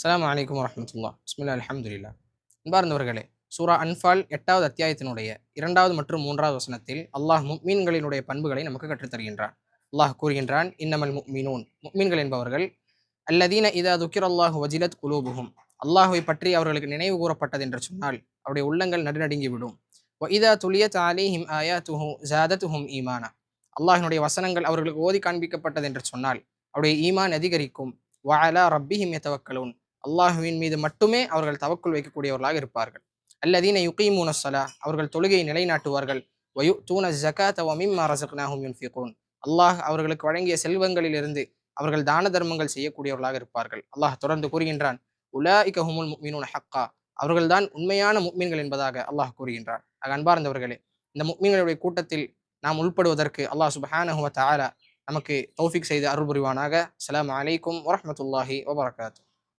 அஸ்லாம் வலைக்கம் வரமத்துல்லா பிஸ்மில்லா அலமதுல்லா அன்பார்ந்தவர்களே சூரா அன்ஃபால் எட்டாவது அத்தியாயத்தினுடைய இரண்டாவது மற்றும் மூன்றாவது வசனத்தில் அல்லாஹ் முக்மீன்களினுடைய பண்புகளை நமக்கு கற்றுத்தருகின்றான். அல்லாஹ் கூறுகின்றான் இன்னமல் முக்மீனூன். முக்மீன்கள் என்பவர்கள் அல்லதீன இதா துக்கிர் அல்லாஹ் வஜிலத் குலூபுகும் அல்லாஹுவை பற்றி அவர்களுக்கு நினைவு கூறப்பட்டது என்று சொன்னால் அவருடைய உள்ளங்கள் நடுநடுங்கி விடும் வ இதா துலியத் துஹு ஆயாத்துஹு ஜாதத்துஹும் ஈமானா. அல்லாஹினுடைய வசனங்கள் அவர்களுக்கு ஓதி காண்பிக்கப்பட்டது என்று சொன்னால் அவருடைய ஈமான் அதிகரிக்கும். வஅலா ரப்பிஹிம் எத்தவக்கலூன் அல்லாஹுவின் மீது மட்டுமே அவர்கள் தவக்குள் வைக்கக்கூடியவர்களாக இருப்பார்கள். அல்லதீன யுகீமூன சலா அவர்கள் தொழுகையை நிலைநாட்டுவார்கள். வயு தூன ஜகாத வமிம்மா ரசக்னாஹும் யுன்ஃபிகூன். அல்லாஹ் அவர்களுக்கு வழங்கிய செல்வங்களிலிருந்து அவர்கள் தான தர்மங்கள் செய்யக்கூடியவர்களாக இருப்பார்கள். அல்லாஹ் தொடர்ந்து கூறுகின்றான் உலா இகஹுமுல் முக்மீனுன் ஹக்கா. அவர்கள்தான் உண்மையான முக்மீன்கள் என்பதாக அல்லாஹ் கூறுகின்றார் ஆக அன்பார்ந்தவர்களே இந்த முக்மீன்களுடைய கூட்டத்தில் நாம் உள்படுவதற்கு அல்லாஹ் சுபஹானஹுவ வ நமக்கு தௌஃபிக் செய்து அருள் புரிவானாக அஸ்ஸலாமு அலைக்கும் வரமத்துல்லாஹி வபரகாத்து.